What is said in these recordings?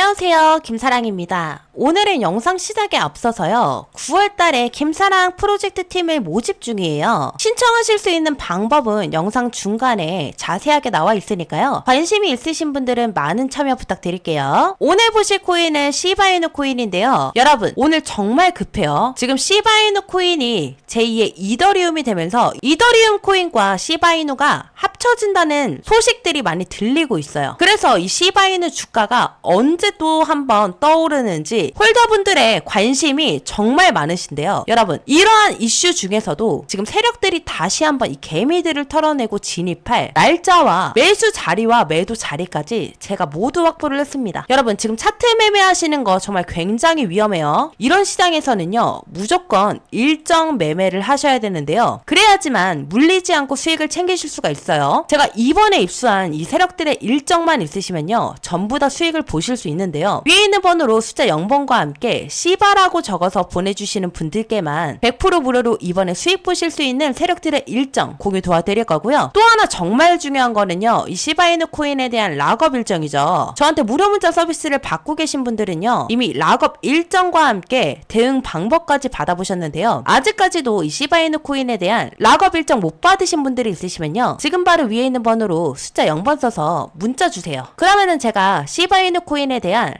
안녕하세요. 김사랑입니다. 오늘은 영상 시작에 앞서서요. 9월 달에 김사랑 프로젝트 팀을 모집 중이에요. 신청하실 수 있는 방법은 영상 중간에 자세하게 나와 있으니까요. 관심이 있으신 분들은 많은 참여 부탁드릴게요. 오늘 보실 코인은 시바이누 코인인데요. 여러분, 오늘 정말 급해요. 지금 시바이누 코인이 제2의 이더리움이 되면서 이더리움 코인과 시바이누가 합 쳐진다는 소식들이 많이 들리고 있어요. 그래서 이 시바이누 주가가 언제 또 한번 떠오르는지 홀더분들의 관심이 정말 많으신데요. 여러분, 이러한 이슈 중에서도 지금 세력들이 다시 한번 이 개미들을 털어내고 진입할 날짜와 매수 자리와 매도 자리까지 제가 모두 확보를 했습니다. 여러분, 지금 차트 매매하시는 거 정말 굉장히 위험해요. 이런 시장에서는요, 무조건 일정 매매를 하셔야 되는데요. 그래야지만 물리지 않고 수익을 챙기실 수가 있어요. 제가 이번에 입수한 이 세력들의 일정만 있으시면요, 전부 다 수익을 보실 수 있는데요. 위에 있는 번호로 숫자 0번과 함께 시바라고 적어서 보내주시는 분들께만 100% 무료로 이번에 수익 보실 수 있는 세력들의 일정 공유 도와드릴 거고요. 또 하나 정말 중요한 거는요, 이 시바이누 코인에 대한 락업 일정이죠. 저한테 무료 문자 서비스를 받고 계신 분들은요, 이미 락업 일정과 함께 대응 방법까지 받아보셨는데요. 아직까지도 이 시바이누 코인에 대한 락업 일정 못 받으신 분들이 있으시면요, 지금 바로 위에 있는 번호로 숫자 0번 써서 문자 주세요. 그러면은 제가 시바이누 코인에 대한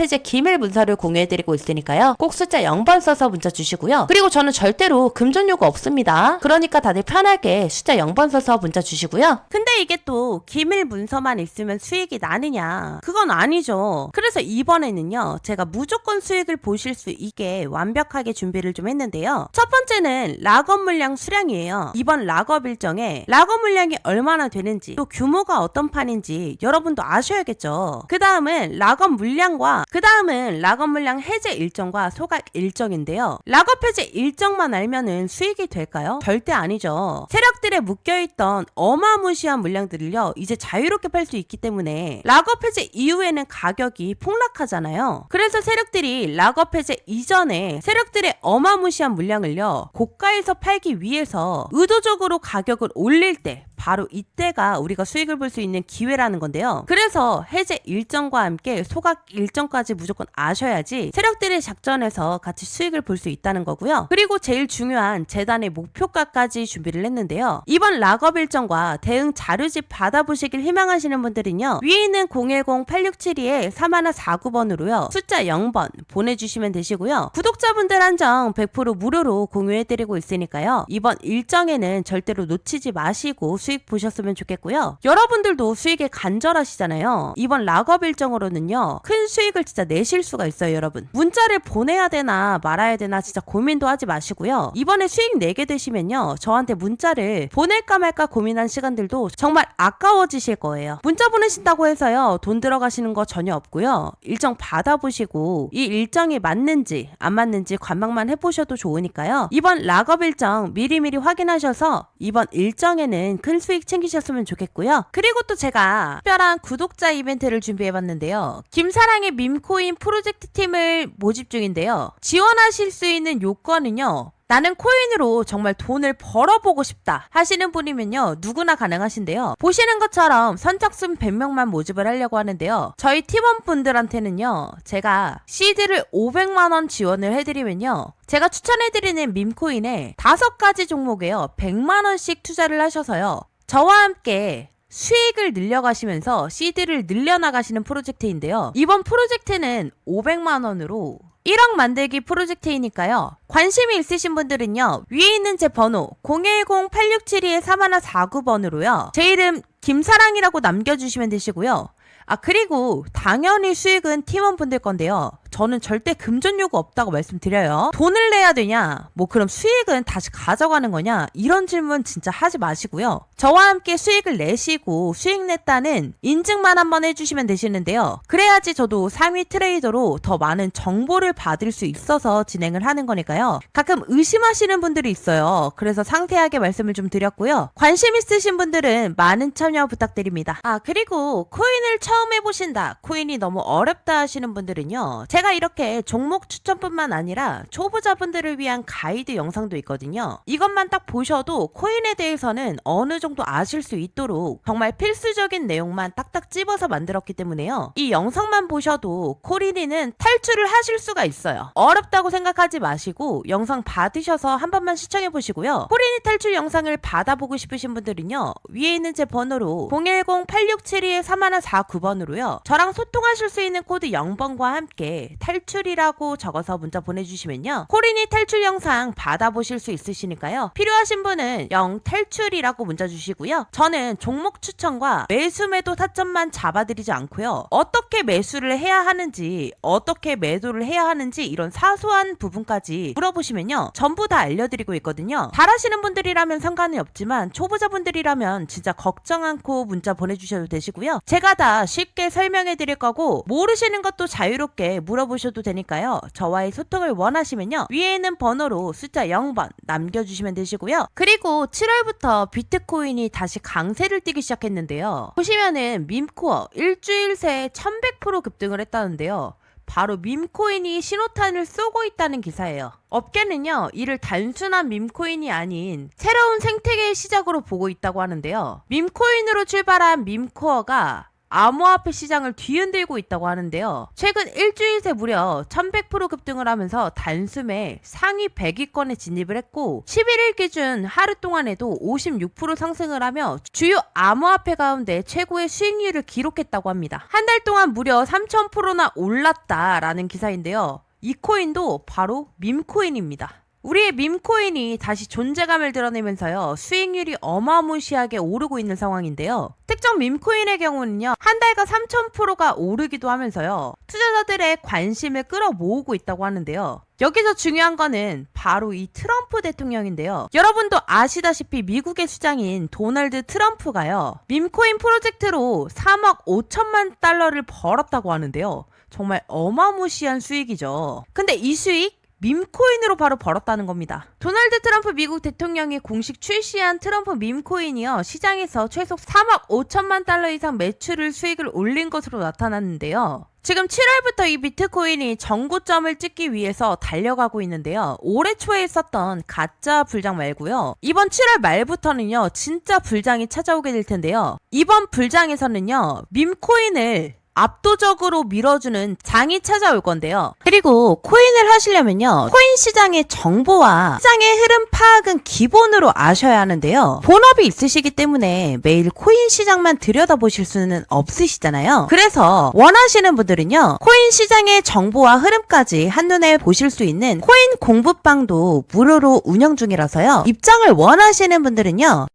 해제 기밀 문서를 공유해드리고 있으니까요. 꼭 숫자 0번 써서 문자 주시고요. 그리고 저는 절대로 금전 요구 없습니다. 그러니까 다들 편하게 숫자 0번 써서 문자 주시고요. 근데 이게 또 기밀 문서만 있으면 수익이 나느냐? 그건 아니죠. 그래서 이번에는요, 제가 무조건 수익을 보실 수 있게 완벽하게 준비를 좀 했는데요. 첫 번째는 락업 물량 수량이에요. 이번 락업 일정에 락업 물량이 얼마 나 되는지, 또 규모가 어떤 판인지 여러분도 아셔야겠죠. 그 다음은 락업 물량과 그 다음은 락업 물량 해제 일정과 소각 일정인데요. 락업 해제 일정만 알면은 수익이 될까요? 절대 아니죠. 세력들에 묶여있던 어마무시한 물량들을요, 이제 자유롭게 팔 수 있기 때문에 락업 해제 이후에는 가격이 폭락하잖아요. 그래서 세력들이 락업 해제 이전에 세력들의 어마무시한 물량을요, 고가에서 팔기 위해서 의도적으로 가격을 올릴 때 바로 이때가 우리가 수익을 볼 수 있는 기회라는 건데요. 그래서 해제 일정과 함께 소각 일정까지 무조건 아셔야지 세력들의 작전에서 같이 수익을 볼 수 있다는 거고요. 그리고 제일 중요한 재단의 목표가까지 준비를 했는데요. 이번 락업 일정과 대응 자료집 받아보시길 희망하시는 분들은요. 위에 있는 010-8672에 3149번으로요. 숫자 0번 보내주시면 되시고요. 구독자분들 한정 100% 무료로 공유해드리고 있으니까요. 이번 일정에는 절대로 놓치지 마시고 수익 보셨으면 좋겠고요. 여러분들도 수익에 간절하시잖아요. 이번 락업 일정으로는요. 큰 수익을 진짜 내실 수가 있어요, 여러분. 문자를 보내야 되나 말아야 되나 진짜 고민도 하지 마시고요. 이번에 수익 내게 되시면요. 저한테 문자를 보낼까 말까 고민한 시간들도 정말 아까워지실 거예요. 문자 보내신다고 해서요. 돈 들어가시는 거 전혀 없고요. 일정 받아보시고 이 일정이 맞는지 안 맞는지 관망만 해보셔도 좋으니까요. 이번 락업 일정 미리미리 확인하셔서 이번 일정에는 큰 수익 챙기셨으면 좋겠고요. 그리고 또 제가 특별한 구독자 이벤트를 준비해봤는데요. 김사랑의 밈코인 프로젝트 팀을 모집 중인데요. 지원하실 수 있는 요건은요. 나는 코인으로 정말 돈을 벌어보고 싶다 하시는 분이면요 누구나 가능하신데요 보시는 것처럼 선착순 100명만 모집을 하려고 하는데요 저희 팀원분들한테는요 제가 시드를 500만원 지원을 해드리면요 제가 추천해드리는 밈코인에 다섯 가지 종목에요 100만원씩 투자를 하셔서요 저와 함께 수익을 늘려가시면서 시드를 늘려나가시는 프로젝트인데요. 이번 프로젝트는 500만 원으로 1억 만들기 프로젝트이니까요. 관심이 있으신 분들은요. 위에 있는 제 번호 010-8672-3149번으로요. 제 이름 김사랑이라고 남겨주시면 되시고요. 아 그리고 당연히 수익은 팀원분들 건데요. 저는 절대 금전 요구 없다고 말씀드려요. 돈을 내야 되냐? 뭐 그럼 수익은 다시 가져가는 거냐? 이런 질문 진짜 하지 마시고요. 저와 함께 수익을 내시고 수익 냈다는 인증만 한번 해주시면 되시는데요. 그래야지 저도 상위 트레이더로 더 많은 정보를 받을 수 있어서 진행을 하는 거니까요. 가끔 의심하시는 분들이 있어요. 그래서 상세하게 말씀을 좀 드렸고요. 관심 있으신 분들은 많은 참여 부탁드립니다. 아 그리고 코인을 처음 해보신다. 코인이 너무 어렵다 하시는 분들은요. 제가 제가 이렇게 종목 추천뿐만 아니라 초보자분들을 위한 가이드 영상도 있거든요. 이것만 딱 보셔도 코인에 대해서는 어느 정도 아실 수 있도록 정말 필수적인 내용만 딱딱 찝어서 만들었기 때문에요. 이 영상만 보셔도 코리니는 탈출을 하실 수가 있어요. 어렵다고 생각하지 마시고 영상 받으셔서 한 번만 시청해 보시고요. 코리니 탈출 영상을 받아보고 싶으신 분들은요. 위에 있는 제 번호로 010-8672-3149번으로요. 저랑 소통하실 수 있는 코드 0번과 함께 탈출이라고 적어서 문자 보내주시면요. 코리니 탈출 영상 받아보실 수 있으시니까요. 필요하신 분은 0 탈출이라고 문자 주시고요. 저는 종목 추천과 매수 매도 타점만 잡아드리지 않고요. 어떻게 매수를 해야 하는지, 어떻게 매도를 해야 하는지 이런 사소한 부분까지 물어보시면요. 전부 다 알려드리고 있거든요. 잘하시는 분들이라면 상관이 없지만 초보자분들이라면 진짜 걱정 않고 문자 보내주셔도 되시고요. 제가 다 쉽게 설명해 드릴 거고 모르시는 것도 자유롭게 물어보셔도 되니까요. 저와의 소통을 원하시면요. 위에 있는 번호로 숫자 0번 남겨주시면 되시고요. 그리고 7월부터 비트코인이 다시 강세를 띠기 시작했는데요. 보시면은 밈코어 일주일 새에 1100% 급등을 했다는데요. 바로 밈코인이 신호탄을 쏘고 있다는 기사예요. 업계는요, 이를 단순한 밈코인이 아닌 새로운 생태계의 시작으로 보고 있다고 하는데요. 밈코인으로 출발한 밈코어가 암호화폐 시장을 뒤흔들고 있다고 하는데요. 최근 일주일 새 무려 1100% 급등을 하면서 단숨에 상위 100위권에 진입을 했고 11일 기준 하루 동안에도 56% 상승을 하며 주요 암호화폐 가운데 최고의 수익률을 기록했다고 합니다. 한 달 동안 무려 3000%나 올랐다라는 기사인데요. 이 코인도 바로 밈코인입니다. 우리의 밈코인이 다시 존재감을 드러내면서요, 수익률이 어마무시하게 오르고 있는 상황인데요. 특정 밈코인의 경우는요, 한 달간 3,000%가 오르기도 하면서요, 투자자들의 관심을 끌어모으고 있다고 하는데요. 여기서 중요한 거는 바로 이 트럼프 대통령인데요. 여러분도 아시다시피 미국의 수장인 도널드 트럼프가요, 밈코인 프로젝트로 3억 5천만 달러를 벌었다고 하는데요. 정말 어마무시한 수익이죠. 근데 이 수익 밈코인으로 바로 벌었다는 겁니다. 도널드 트럼프 미국 대통령이 공식 출시한 트럼프 밈코인이요. 시장에서 최소 3억 5천만 달러 이상 매출을 수익을 올린 것으로 나타났는데요. 지금 7월부터 이 비트코인이 정고점을 찍기 위해서 달려가고 있는데요. 올해 초에 있었던 가짜 불장 말고요. 이번 7월 말부터는요. 진짜 불장이 찾아오게 될 텐데요. 이번 불장에서는요. 밈코인을 압도적으로 밀어주는 장이 찾아올 건데요. 그리고 코인을 하시려면요. 코인 시장의 정보와 시장의 흐름 파악은 기본으로 아셔야 하는데요. 본업이 있으시기 때문에 매일 코인 시장만 들여다보실 수는 없으시잖아요. 그래서 원하시는 분들은요. 코인 시장의 정보와 흐름까지 한눈에 보실 수 있는 코인 공부방도 무료로 운영 중이라서요. 입장을 원하시는 분들은요.